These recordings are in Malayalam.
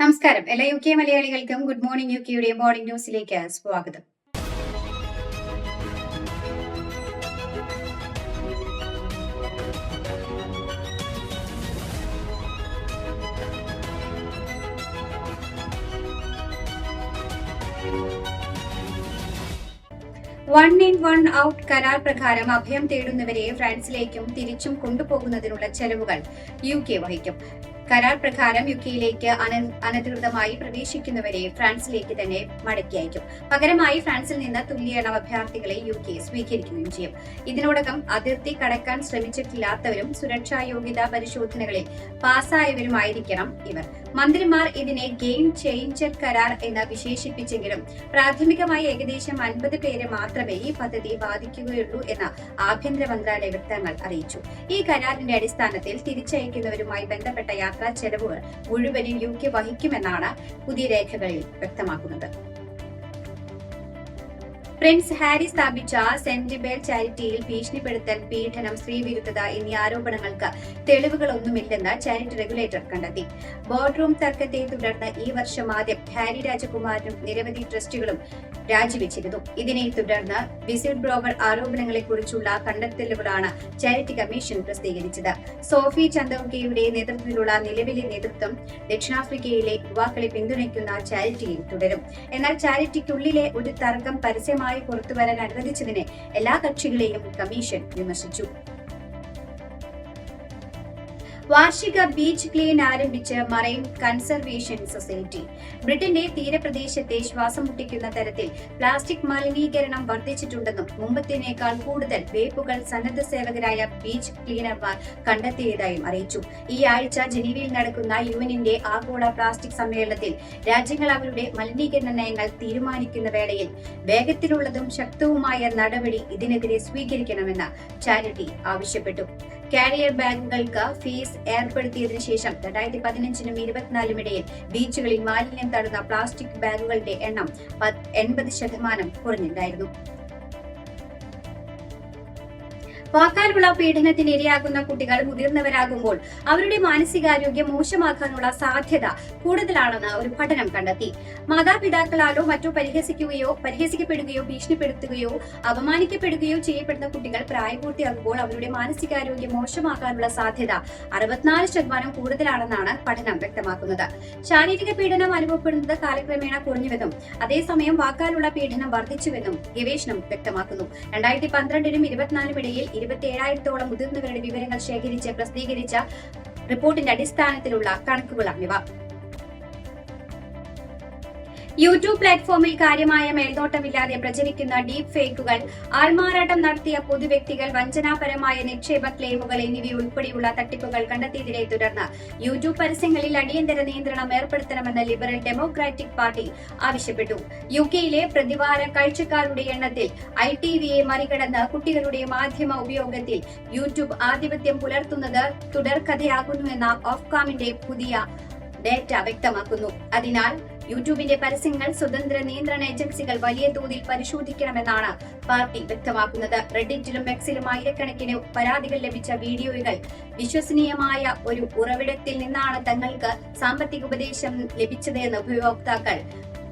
നമസ്കാരം. എല്ലാ യു കെ മലയാളികൾക്കും ഗുഡ് മോർണിംഗ് യു കെയുടെ മോർണിംഗ് ന്യൂസിലേക്ക് സ്വാഗതം. വൺ ഇൻ വൺ ഔട്ട് കരാർ പ്രകാരം അഭയം തേടുന്നവരെ ഫ്രാൻസിലേക്കും തിരിച്ചും കൊണ്ടുപോകുന്നതിനുള്ള ചെലവുകൾ യു കെ വഹിക്കും. കരാർ പ്രകാരം യുകെയിലേക്ക് അനധികൃതമായി പ്രവേശിക്കുന്നവരെ ഫ്രാൻസിലേക്ക് തന്നെ മടക്കി അയക്കും. പകരമായി ഫ്രാൻസിൽ നിന്ന് തുല്യ അഭയാർത്ഥികളെ യു കെ സ്വീകരിക്കുകയും ചെയ്യും. ഇതിനോടകം അതിർത്തി കടക്കാൻ ശ്രമിച്ചിട്ടില്ലാത്തവരും സുരക്ഷാ യോഗ്യതാ പരിശോധനകളിൽ പാസ്സായവരുമായിരിക്കണം ഇവർ. മന്ത്രിമാർ ഇതിനെ ഗെയിം ചേഞ്ചർ കരാർ എന്ന് വിശേഷിപ്പിച്ചെങ്കിലും പ്രാഥമികമായി ഏകദേശം അൻപത് പേരെ മാത്രമേ ഈ പദ്ധതി ബാധിക്കുകയുള്ളൂ എന്ന് ആഭ്യന്തര മന്ത്രാലയ വൃത്തങ്ങൾ അറിയിച്ചു. ഈ കരാറിന്റെ അടിസ്ഥാനത്തിൽ തിരിച്ചയക്കുന്നവരുമായി ബന്ധപ്പെട്ട യാത്രാ ചെലവുകൾ മുഴുവനും യു കെ വഹിക്കുമെന്നാണ് പുതിയ രേഖകളിൽ വ്യക്തമാക്കുന്നത്. പ്രിൻസ് ഹാരി സ്ഥാപിച്ച സെന്റ് ബേൽ ചാരിറ്റിയിൽ ഭീഷണിപ്പെടുത്തൽ പീഡനം സ്ത്രീവിരുദ്ധത എന്നീ ആരോപണങ്ങൾക്ക് തെളിവുകളൊന്നുമില്ലെന്ന് ചാരിറ്റി റെഗുലേറ്റർ കണ്ടെത്തി. ബോർഡ് റൂം തർക്കത്തെ തുടർന്ന് ഈ വർഷം ആദ്യം ഹാരി രാജകുമാരനും നിരവധി ട്രസ്റ്റുകളും രാജിവെച്ചിരുന്നു. ഇതിനെ തുടർന്ന് വിസിൽ ബ്ലോവർ ആരോപണങ്ങളെക്കുറിച്ചുള്ള കണ്ടെത്തലുകളാണ് ചാരിറ്റി കമ്മീഷൻ പ്രസിദ്ധീകരിച്ചത്. സോഫി ചന്ദോക്കയുടെ നേതൃത്വത്തിലുള്ള നിലവിലെ നേതൃത്വം ദക്ഷിണാഫ്രിക്കയിലെ യുവാക്കളെ പിന്തുണയ്ക്കുന്ന ചാരിറ്റിയിൽ തുടരും. എന്നാൽ ചാരിറ്റിക്കുള്ളിലെ ഒരു തർക്കം പരസ്യമായി പുറത്തുവരാൻ അനുവദിച്ചതിനെ എല്ലാ കക്ഷികളെയും കമ്മീഷൻ വിമർശിച്ചു വാർഷിക ബീച്ച് ക്ലീൻ ആരംഭിച്ച് മറൈൻ കൺസർവേഷൻ സൊസൈറ്റി. ബ്രിട്ടന്റെ തീരപ്രദേശത്തെ ശ്വാസം മുട്ടിക്കുന്ന തരത്തിൽ പ്ലാസ്റ്റിക് മലിനീകരണം വർദ്ധിച്ചിട്ടുണ്ടെന്നും മുമ്പത്തിനേക്കാൾ കൂടുതൽ വേപ്പുകൾ സന്നദ്ധ സേവകരായ ബീച്ച് ക്ലീനർമാർ കണ്ടെത്തിയതായും അറിയിച്ചു. ഈ ആഴ്ച ജനീവയിൽ നടക്കുന്ന യുഎനിന്റെ ആഗോള പ്ലാസ്റ്റിക് സമ്മേളനത്തിൽ രാജ്യങ്ങൾ അവരുടെ മലിനീകരണ നയങ്ങൾ തീരുമാനിക്കുന്ന വേളയിൽ വേഗത്തിലുള്ളതും ശക്തവുമായ നടപടി ഇതിനെതിരെ സ്വീകരിക്കണമെന്ന് ചാരിറ്റി ആവശ്യപ്പെട്ടു. കാരിയർ ബാഗുകൾക്ക് ഫീസ് ഏർപ്പെടുത്തിയതിനു ശേഷം രണ്ടായിരത്തി പതിനഞ്ചിനും ഇരുപത്തിനാലിനും ഇടയിൽ ബീച്ചുകളിൽ മാലിന്യം തടുന്ന പ്ലാസ്റ്റിക് ബാഗുകളുടെ എണ്ണം എൺപത് ശതമാനം കുറഞ്ഞിട്ടുണ്ടായിരുന്നു. വാക്കാലുള്ള പീഡനത്തിന് ഇരയാകുന്ന കുട്ടികൾ മുതിർന്നവരാകുമ്പോൾ അവരുടെ മാനസികാരോഗ്യം മോശമാക്കാനുള്ള സാധ്യത കൂടുതലാണെന്ന് ഒരു പഠനം കണ്ടെത്തി. മാതാപിതാക്കളാലോ മറ്റോ പരിഹസിക്കുകയോ പരിഹസിക്കപ്പെടുകയോ ഭീഷണിപ്പെടുത്തുകയോ അപമാനിക്കപ്പെടുകയോ ചെയ്യപ്പെടുന്ന കുട്ടികൾ പ്രായപൂർത്തിയാകുമ്പോൾ അവരുടെ മാനസികാരോഗ്യം മോശമാക്കാനുള്ള സാധ്യത അറുപത്തിനാല് ശതമാനം കൂടുതലാണെന്നാണ് പഠനം വ്യക്തമാക്കുന്നത്. ശാരീരിക പീഡനം അനുഭവപ്പെടുന്നത് കാലക്രമേണ കുറഞ്ഞുവെന്നും അതേസമയം വാക്കാലുള്ള പീഡനം വർദ്ധിച്ചുവെന്നും ഗവേഷണം വ്യക്തമാക്കുന്നു. രണ്ടായിരത്തി പന്ത്രണ്ടിനും ഇരുപത്തിനാലിനും ഇടയിൽ ഇരുപത്തിയേഴായിരത്തോളം മുതിർന്നവരുടെ വിവരങ്ങൾ ശേഖരിച്ച് പ്രസിദ്ധീകരിച്ച റിപ്പോർട്ടിന്റെ അടിസ്ഥാനത്തിലുള്ള കണക്കുകളാണിവ. യൂട്യൂബ് പ്ലാറ്റ്ഫോമിൽ കാര്യമായ മേൽനോട്ടമില്ലാതെ പ്രചരിക്കുന്ന ഡീപ് ഫേക്കുകൾ ആൾമാറാട്ടം നടത്തിയ പൊതുവ്യക്തികൾ വഞ്ചനാപരമായ നിക്ഷേപ ക്ലെയിമുകൾ എന്നിവയുൾപ്പെടെയുള്ള തട്ടിപ്പുകൾ കണ്ടെത്തിയതിനെ തുടർന്ന് യൂട്യൂബ് പരസ്യങ്ങളിൽ അടിയന്തര നിയന്ത്രണം ഏർപ്പെടുത്തണമെന്ന് ലിബറൽ ഡെമോക്രാറ്റിക് പാർട്ടി ആവശ്യപ്പെട്ടു. യു കെയിലെ പ്രതിവാര കാഴ്ചക്കാരുടെ എണ്ണത്തിൽ ഐ ടി വിയെ മറികടന്ന് കുട്ടികളുടെ മാധ്യമ ഉപയോഗത്തിൽ യൂട്യൂബ് ആധിപത്യം പുലർത്തുന്നത് തുടർക്കഥയാകുന്നുവെന്ന ഓഫ്കാമിന്റെ പുതിയ ഡേറ്റ വ്യക്തമാക്കുന്നു. അതിനാൽ യൂട്യൂബിന്റെ പരസ്യങ്ങൾ സ്വതന്ത്ര നിയന്ത്രണ ഏജൻസികൾ വലിയ തോതിൽ പരിശോധിക്കണമെന്നാണ് പാർട്ടി വ്യക്തമാക്കുന്നത്. റെഡിറ്റിലും എക്സിലും ആയിരക്കണക്കിന് പരാതികൾ ലഭിച്ച വീഡിയോകൾ വിശ്വസനീയമായ ഒരു ഉറവിടത്തിൽ നിന്നാണ് തങ്ങൾക്ക് സാമ്പത്തിക ഉപദേശം ലഭിച്ചതെന്ന് ഉപയോക്താക്കൾ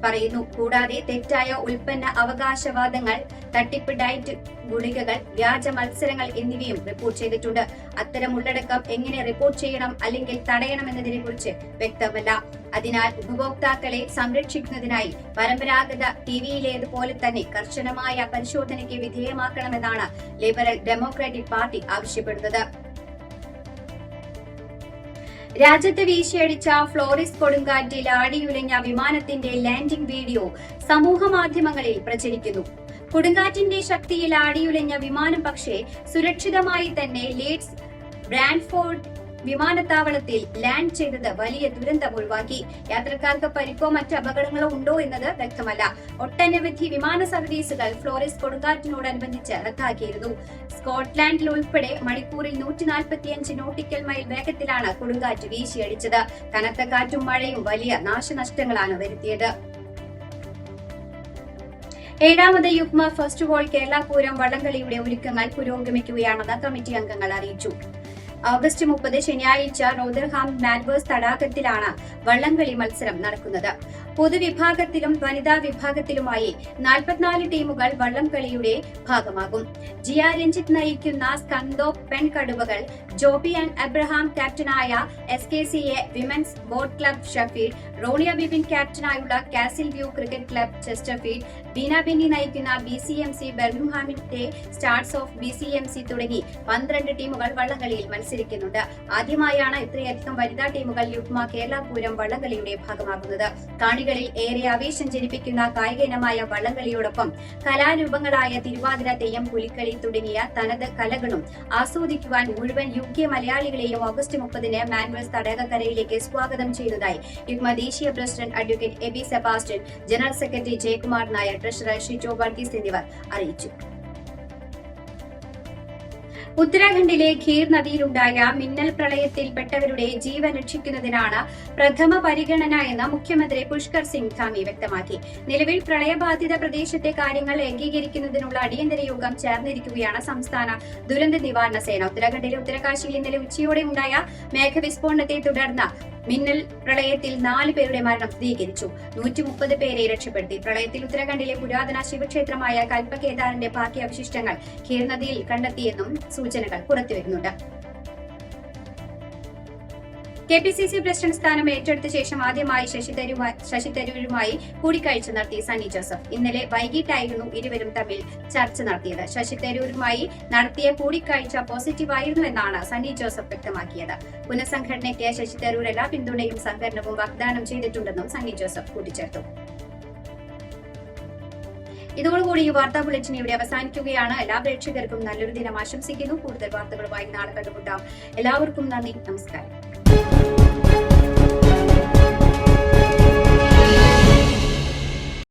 പറയുന്നു. കൂടാതെ തെറ്റായ ഉൽപ്പന്ന അവകാശവാദങ്ങൾ തട്ടിപ്പ് ഡയറ്റ് ഗുളികകൾ വ്യാജ മത്സരങ്ങൾ എന്നിവയും റിപ്പോർട്ട് ചെയ്തിട്ടുണ്ട്. അത്തരം ഉള്ളടക്കം എങ്ങനെ റിപ്പോർട്ട് ചെയ്യണം അല്ലെങ്കിൽ തടയണം എന്നതിനെ കുറിച്ച് വ്യക്തമല്ല. അതിനാൽ ഉപഭോക്താക്കളെ സംരക്ഷിക്കുന്നതിനായി പരമ്പരാഗത ടിവിയിലേതുപോലെ തന്നെ കർശനമായ പരിശോധനയ്ക്ക് വിധേയമാക്കണമെന്നാണ് ലിബറൽ ഡെമോക്രാറ്റിക് പാർട്ടി ആവശ്യപ്പെടുന്നത്. രാജ്യത്ത് വീശിയടിച്ച ഫ്ലോറിസ് കൊടുങ്കാറ്റിൽ ആടിയുലഞ്ഞ വിമാനത്തിന്റെ ലാൻഡിംഗ് വീഡിയോ സമൂഹ മാധ്യമങ്ങളിൽ പ്രചരിക്കുന്നു. കൊടുങ്കാറ്റിന്റെ ശക്തിയിൽ ആടിയുലഞ്ഞ വിമാനം പക്ഷേ സുരക്ഷിതമായി തന്നെ ലേഡ്സ് ബ്രാൻഡ്ഫോർഡ് വിമാനത്താവളത്തിൽ ലാൻഡ് ചെയ്തത് വലിയ ദുരന്തം ഒഴിവാക്കി. യാത്രക്കാർക്ക് പരിക്കോ മറ്റ് അപകടങ്ങളോ ഉണ്ടോ എന്നത് വ്യക്തമല്ല. ഒട്ടനവധി വിമാന സർവീസുകൾ ഫ്ലോറിസ് കൊടുങ്കാറ്റിനോടനുബന്ധിച്ച് റദ്ദാക്കിയിരുന്നു. സ്കോട്ട്ലാൻഡിൽ ഉൾപ്പെടെ മണിക്കൂറിൽ നൂറ്റി നാൽപ്പത്തിയഞ്ച് നോട്ടിക്കൽ മൈൽ വേഗത്തിലാണ് കൊടുങ്കാറ്റ് വീശിയടിച്ചത്. കനത്ത കാറ്റും മഴയും വലിയ നാശനഷ്ടങ്ങളാണ് വരുത്തിയത്. ഏഴാമത് യുഗ്മ ഫസ്റ്റ് വോൾ കേരള പൂരം വള്ളംകളിയുടെ ഒരുക്കങ്ങൾ പുരോഗമിക്കുകയാണെന്ന് കമ്മിറ്റി അംഗങ്ങൾ അറിയിച്ചു. ഓഗസ്റ്റ് മുപ്പത് ശനിയാഴ്ച റോദർഹാം മാൻവേഴ്സ് തടാകത്തിലാണ് വള്ളംകളി മത്സരം നടക്കുന്നത്. പൊതുവിഭാഗത്തിലും വനിതാ വിഭാഗത്തിലുമായി നാൽപ്പത്തിനാല് ടീമുകൾ വള്ളംകളിയുടെ ഭാഗമാകും. ജിയ രഞ്ജിത്ത് നയിക്കുന്ന സ്കന്തോ പെൺകടുവകൾ Joby and Abraham ക്യാപ്റ്റനായ S K C A Women's Boat Club Sheffield Ronia Bibin ക്യാപ്റ്റനായുള്ള Castle View Cricket Club Chesterfield Beena Binny നയിക്കുന്ന B C M C ബെർമിംഹാമിന്റെ Stars of B C M C തുടങ്ങി പന്ത്രണ്ട് ടീമുകൾ വള്ളംകളിയിൽ മത്സരിക്കുന്നുണ്ട്. ആദ്യമായാണ് ഇത്രയധികം വനിതാ ടീമുകൾ യുഗ്മ കേരള പൂരം വള്ളംകളിയുടെ ഭാഗമാകുന്നത്. കാണികളിൽ ഏറെ ആവേശം ജനിപ്പിക്കുന്ന കായിക ഇനമായ വള്ളംകളിയോടൊപ്പം കലാരൂപങ്ങളായ തിരുവാതിര തെയ്യം പുലിക്കളി തുടങ്ങിയ തനത് കലകളും ആസ്വദിക്കുവാൻ മുഴുവൻ യു കെ മലയാളികളെയും ഓഗസ്റ്റ് മുപ്പതിന് മാൻവേഴ്സ് തടാകക്കരയിലേക്ക് സ്വാഗതം ചെയ്തതായി യുഗ്മ ദേശീയ president advocate A B Sebastian general secretary Jayakumar Nair treasurer Shijo Varghese എന്നിവർ അറിയിച്ചു. ഉത്തരാഖണ്ഡിലെ ഖീർ നദിയിലുണ്ടായ മിന്നൽ പ്രളയത്തിൽപ്പെട്ടവരുടെ ജീവൻ രക്ഷിക്കുന്നതിനാണ് പ്രഥമ പരിഗണന എന്ന് മുഖ്യമന്ത്രി പുഷ്കർ സിംഗ് ധാമി വ്യക്തമാക്കി. നിലവിൽ പ്രളയബാധിത പ്രദേശത്തെ കാര്യങ്ങൾ ഏകീകരിക്കുന്നതിനുള്ള അടിയന്തര യോഗം ചേർന്നിരിക്കുകയാണ് സംസ്ഥാന ദുരന്ത നിവാരണ സേന. ഉത്തരാഖണ്ഡിലെ ഉത്തരകാശിയിൽ ഇന്നലെ ഉച്ചയോടെ ഉണ്ടായ മേഘവിസ്ഫോടനത്തെ തുടർന്ന് മിന്നൽ പ്രളയത്തിൽ നാല് പേരുടെ മരണം സ്ഥിരീകരിച്ചു നൂറ്റി മുപ്പത് പേരെ രക്ഷപ്പെടുത്തി. പ്രളയത്തിൽ ഉത്തരാഖണ്ഡിലെ പുരാതന ശിവക്ഷേത്രമായ കൽപ്പകേദാറിന്റെ ബാക്കി അവശിഷ്ടങ്ങൾ ഖീർനദിയിൽ കണ്ടെത്തിയെന്നും സൂചനകൾ പുറത്തുവരുന്നുണ്ട്. K P C C president സ്ഥാനം ഏറ്റെടുത്ത ശേഷം ആദ്യമായി ശശി തരൂരുമായി കൂടിക്കാഴ്ച നടത്തി സണ്ണി ജോസഫ്. ഇന്നലെ വൈകിട്ടായിരുന്നു ഇരുവരും തമ്മിൽ ചർച്ച നടത്തിയത്. ശശി തരൂരുമായി നടത്തിയ കൂടിക്കാഴ്ച പോസിറ്റീവായിരുന്നു എന്നാണ് സണ്ണി ജോസഫ് വ്യക്തമാക്കിയത്. പുനഃസംഘടനയ്ക്ക് ശശി തരൂർ എല്ലാ പിന്തുണയും സഹകരണവും വാഗ്ദാനം ചെയ്തിട്ടുണ്ടെന്നും സണ്ണി ജോസഫ് കൂട്ടിച്ചേർത്തു. ഇതോടുകൂടി ഈ വാർത്താ ബുള്ളറ്റിൻ ഇവിടെ അവസാനിക്കുകയാണ്. എല്ലാ പ്രേക്ഷകർക്കും നല്ലൊരു ദിനം ആശംസിക്കുന്നു. കൂടുതൽ വാർത്തകളുമായി നാളെ കണ്ടുമുട്ടാം. എല്ലാവർക്കും നന്ദി. നമസ്കാരം.